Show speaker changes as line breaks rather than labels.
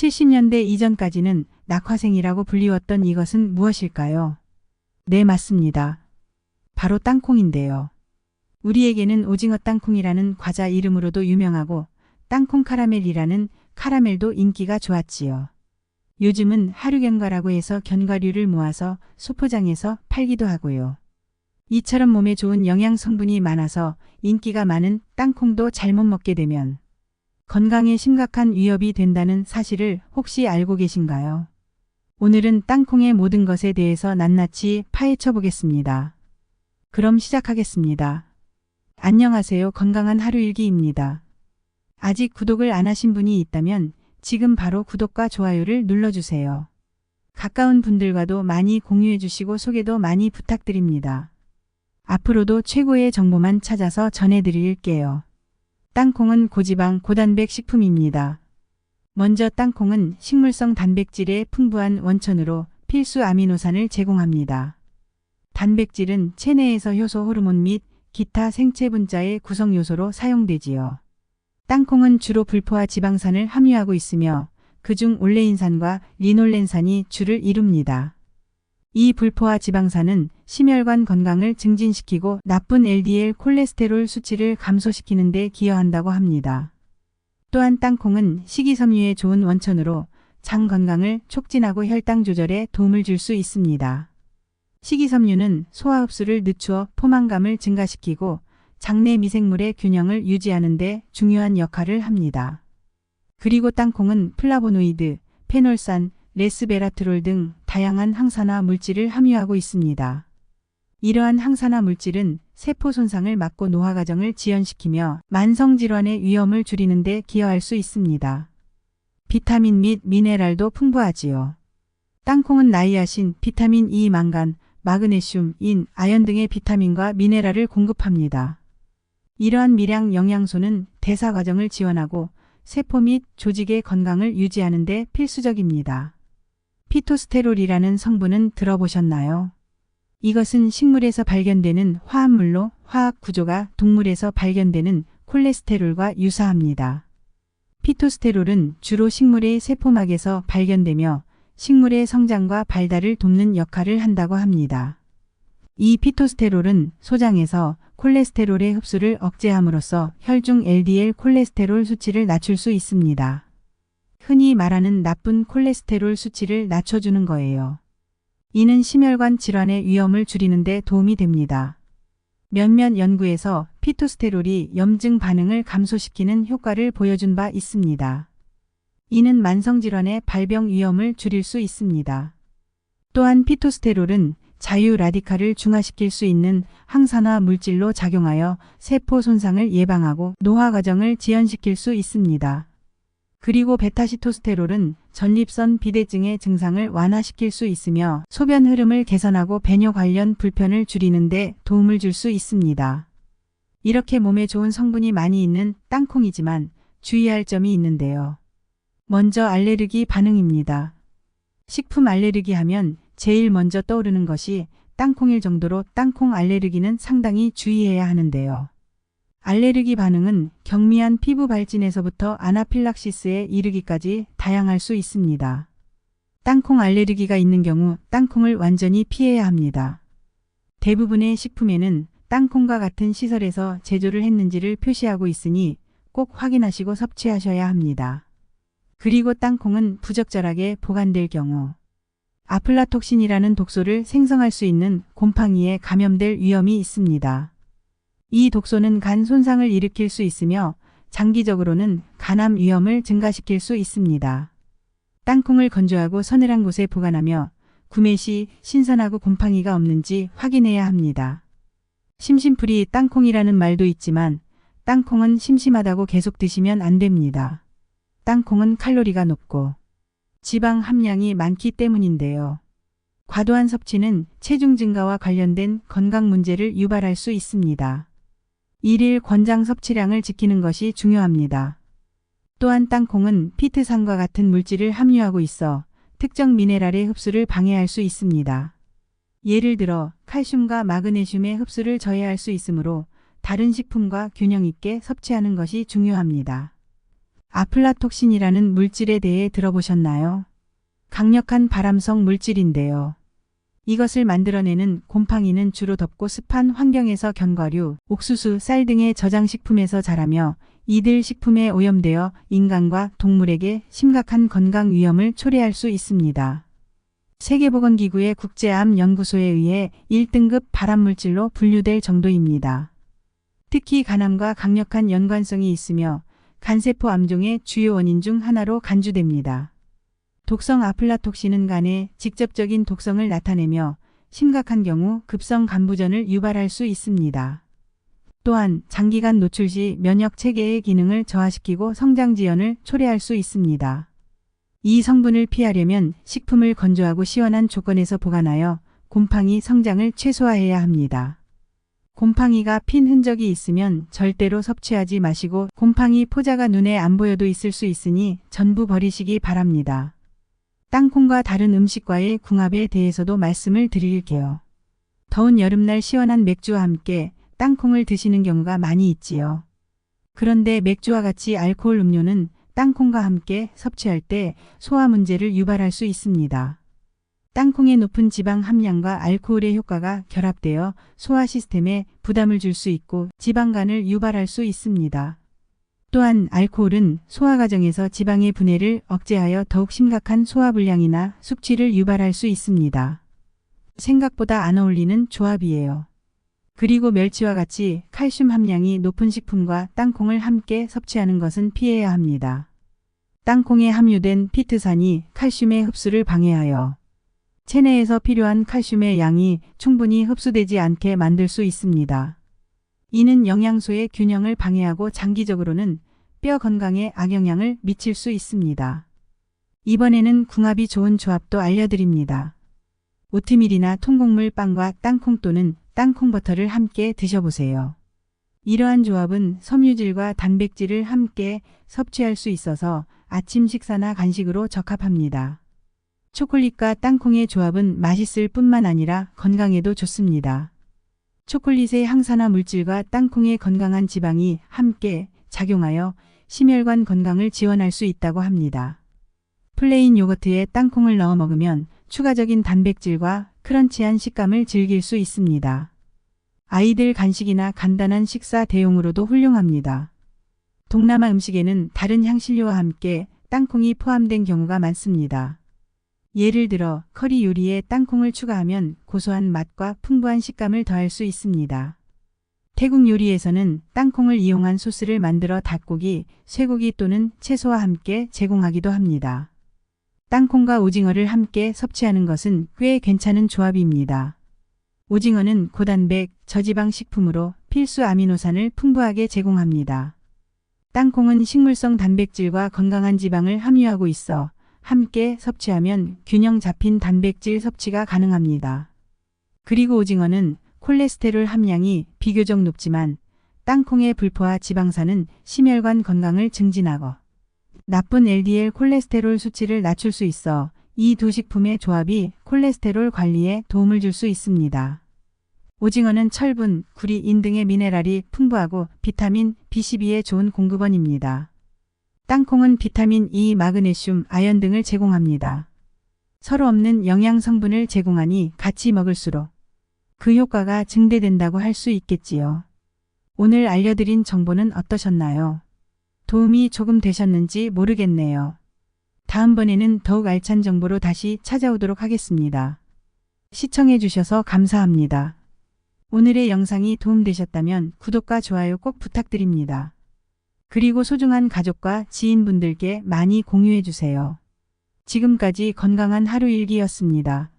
70년대 이전까지는 낙화생이라고 불리웠던 이것은 무엇일까요? 네, 맞습니다. 바로 땅콩인데요. 우리에게는 오징어 땅콩이라는 과자 이름으로도 유명하고 땅콩 카라멜이라는 카라멜도 인기가 좋았지요. 요즘은 하루견과라고 해서 견과류를 모아서 소포장해서 팔기도 하고요. 이처럼 몸에 좋은 영양 성분이 많아서 인기가 많은 땅콩도 잘못 먹게 되면 건강에 심각한 위협이 된다는 사실을 혹시 알고 계신가요? 오늘은 땅콩의 모든 것에 대해서 낱낱이 파헤쳐 보겠습니다. 그럼 시작하겠습니다. 안녕하세요. 건강한 하루 일기입니다. 아직 구독을 안 하신 분이 있다면 지금 바로 구독과 좋아요를 눌러주세요. 가까운 분들과도 많이 공유해 주시고 소개도 많이 부탁드립니다. 앞으로도 최고의 정보만 찾아서 전해드릴게요. 땅콩은 고지방 고단백 식품입니다. 먼저 땅콩은 식물성 단백질의 풍부한 원천으로 필수 아미노산을 제공합니다. 단백질은 체내에서 효소 호르몬 및 기타 생체 분자의 구성 요소로 사용되지요. 땅콩은 주로 불포화 지방산을 함유하고 있으며 그중 올레인산과 리놀렌산이 주를 이룹니다. 이 불포화 지방산은 심혈관 건강을 증진시키고 나쁜 LDL 콜레스테롤 수치를 감소시키는 데 기여한다고 합니다. 또한 땅콩은 식이섬유의 좋은 원천으로 장 건강을 촉진하고 혈당 조절에 도움을 줄 수 있습니다. 식이섬유는 소화 흡수를 늦추어 포만감을 증가시키고 장내 미생물의 균형을 유지하는 데 중요한 역할을 합니다. 그리고 땅콩은 플라보노이드, 페놀산, 레스베라트롤 등 다양한 항산화 물질을 함유하고 있습니다. 이러한 항산화 물질은 세포 손상을 막고 노화 과정을 지연시키며 만성 질환의 위험을 줄이는 데 기여할 수 있습니다. 비타민 및 미네랄도 풍부하지요. 땅콩은 나이아신, 비타민 E, 망간, 마그네슘, 인, 아연 등의 비타민과 미네랄을 공급합니다. 이러한 미량 영양소는 대사 과정을 지원하고 세포 및 조직의 건강을 유지하는 데 필수적입니다. 피토스테롤이라는 성분은 들어보셨나요? 이것은 식물에서 발견되는 화합물로 화학 구조가 동물에서 발견되는 콜레스테롤과 유사합니다. 피토스테롤은 주로 식물의 세포막에서 발견되며 식물의 성장과 발달을 돕는 역할을 한다고 합니다. 이 피토스테롤은 소장에서 콜레스테롤의 흡수를 억제함으로써 혈중 LDL 콜레스테롤 수치를 낮출 수 있습니다. 흔히 말하는 나쁜 콜레스테롤 수치를 낮춰주는 거예요. 이는 심혈관 질환의 위험을 줄이는 데 도움이 됩니다. 몇몇 연구에서 피토스테롤이 염증 반응을 감소시키는 효과를 보여준 바 있습니다. 이는 만성질환의 발병 위험을 줄일 수 있습니다. 또한 피토스테롤은 자유 라디칼을 중화시킬 수 있는 항산화 물질로 작용하여 세포 손상을 예방하고 노화 과정을 지연시킬 수 있습니다. 그리고 베타시토스테롤은 전립선 비대증의 증상을 완화시킬 수 있으며 소변 흐름을 개선하고 배뇨 관련 불편을 줄이는 데 도움을 줄 수 있습니다. 이렇게 몸에 좋은 성분이 많이 있는 땅콩이지만 주의할 점이 있는데요. 먼저 알레르기 반응입니다. 식품 알레르기 하면 제일 먼저 떠오르는 것이 땅콩일 정도로 땅콩 알레르기는 상당히 주의해야 하는데요. 알레르기 반응은 경미한 피부 발진에서부터 아나필락시스에 이르기까지 다양할 수 있습니다. 땅콩 알레르기가 있는 경우 땅콩을 완전히 피해야 합니다. 대부분의 식품에는 땅콩과 같은 시설에서 제조를 했는지를 표시하고 있으니 꼭 확인하시고 섭취하셔야 합니다. 그리고 땅콩은 부적절하게 보관될 경우 아플라톡신이라는 독소를 생성할 수 있는 곰팡이에 감염될 위험이 있습니다. 이 독소는 간 손상을 일으킬 수 있으며 장기적으로는 간암 위험을 증가시킬 수 있습니다. 땅콩을 건조하고 서늘한 곳에 보관하며 구매 시 신선하고 곰팡이가 없는지 확인해야 합니다. 심심풀이 땅콩이라는 말도 있지만 땅콩은 심심하다고 계속 드시면 안 됩니다. 땅콩은 칼로리가 높고 지방 함량이 많기 때문인데요. 과도한 섭취는 체중 증가와 관련된 건강 문제를 유발할 수 있습니다. 일일 권장 섭취량을 지키는 것이 중요합니다. 또한 땅콩은 피트산과 같은 물질을 함유하고 있어 특정 미네랄의 흡수를 방해할 수 있습니다. 예를 들어 칼슘과 마그네슘의 흡수를 저해할 수 있으므로 다른 식품과 균형 있게 섭취하는 것이 중요합니다. 아플라톡신이라는 물질에 대해 들어보셨나요? 강력한 발암성 물질인데요. 이것을 만들어내는 곰팡이는 주로 덥고 습한 환경에서 견과류, 옥수수, 쌀 등의 저장식품에서 자라며 이들 식품에 오염되어 인간과 동물에게 심각한 건강 위험을 초래할 수 있습니다. 세계보건기구의 국제암연구소에 의해 1등급 발암물질로 분류될 정도입니다. 특히 간암과 강력한 연관성이 있으며 간세포 암종의 주요 원인 중 하나로 간주됩니다. 독성 아플라톡신은 간에 직접적인 독성을 나타내며 심각한 경우 급성 간부전을 유발할 수 있습니다. 또한 장기간 노출 시 면역 체계의 기능을 저하시키고 성장 지연을 초래할 수 있습니다. 이 성분을 피하려면 식품을 건조하고 시원한 조건에서 보관하여 곰팡이 성장을 최소화해야 합니다. 곰팡이가 핀 흔적이 있으면 절대로 섭취하지 마시고 곰팡이 포자가 눈에 안 보여도 있을 수 있으니 전부 버리시기 바랍니다. 땅콩과 다른 음식과의 궁합에 대해서도 말씀을 드릴게요. 더운 여름날 시원한 맥주와 함께 땅콩을 드시는 경우가 많이 있지요. 그런데 맥주와 같이 알코올 음료는 땅콩과 함께 섭취할 때 소화 문제를 유발할 수 있습니다. 땅콩의 높은 지방 함량과 알코올의 효과가 결합되어 소화 시스템에 부담을 줄 수 있고 지방간을 유발할 수 있습니다. 또한 알코올은 소화 과정에서 지방의 분해를 억제하여 더욱 심각한 소화불량이나 숙취를 유발할 수 있습니다. 생각보다 안 어울리는 조합이에요. 그리고 멸치와 같이 칼슘 함량이 높은 식품과 땅콩을 함께 섭취하는 것은 피해야 합니다. 땅콩에 함유된 피트산이 칼슘의 흡수를 방해하여 체내에서 필요한 칼슘의 양이 충분히 흡수되지 않게 만들 수 있습니다. 이는 영양소의 균형을 방해하고 장기적으로는 뼈 건강에 악영향을 미칠 수 있습니다. 이번에는 궁합이 좋은 조합도 알려드립니다. 오트밀이나 통곡물 빵과 땅콩 또는 땅콩버터를 함께 드셔보세요. 이러한 조합은 섬유질과 단백질을 함께 섭취할 수 있어서 아침 식사나 간식으로 적합합니다. 초콜릿과 땅콩의 조합은 맛있을 뿐만 아니라 건강에도 좋습니다. 초콜릿의 항산화 물질과 땅콩의 건강한 지방이 함께 작용하여 심혈관 건강을 지원할 수 있다고 합니다. 플레인 요거트에 땅콩을 넣어 먹으면 추가적인 단백질과 크런치한 식감을 즐길 수 있습니다. 아이들 간식이나 간단한 식사 대용으로도 훌륭합니다. 동남아 음식에는 다른 향신료와 함께 땅콩이 포함된 경우가 많습니다. 예를 들어 커리 요리에 땅콩을 추가하면 고소한 맛과 풍부한 식감을 더할 수 있습니다. 태국 요리에서는 땅콩을 이용한 소스를 만들어 닭고기, 쇠고기 또는 채소와 함께 제공하기도 합니다. 땅콩과 오징어를 함께 섭취하는 것은 꽤 괜찮은 조합입니다. 오징어는 고단백, 저지방 식품으로 필수 아미노산을 풍부하게 제공합니다. 땅콩은 식물성 단백질과 건강한 지방을 함유하고 있어 함께 섭취하면 균형 잡힌 단백질 섭취가 가능합니다. 그리고 오징어는 콜레스테롤 함량이 비교적 높지만 땅콩의 불포화 지방산은 심혈관 건강을 증진하고 나쁜 LDL 콜레스테롤 수치를 낮출 수 있어 이 두 식품의 조합이 콜레스테롤 관리에 도움을 줄 수 있습니다. 오징어는 철분, 구리, 인 등의 미네랄이 풍부하고 비타민 B12의 좋은 공급원입니다. 땅콩은 비타민 E, 마그네슘, 아연 등을 제공합니다. 서로 없는 영양 성분을 제공하니 같이 먹을수록 그 효과가 증대된다고 할 수 있겠지요. 오늘 알려드린 정보는 어떠셨나요? 도움이 조금 되셨는지 모르겠네요. 다음번에는 더욱 알찬 정보로 다시 찾아오도록 하겠습니다. 시청해주셔서 감사합니다. 오늘의 영상이 도움되셨다면 구독과 좋아요 꼭 부탁드립니다. 그리고 소중한 가족과 지인분들께 많이 공유해 주세요. 지금까지 건강한 하루 일기였습니다.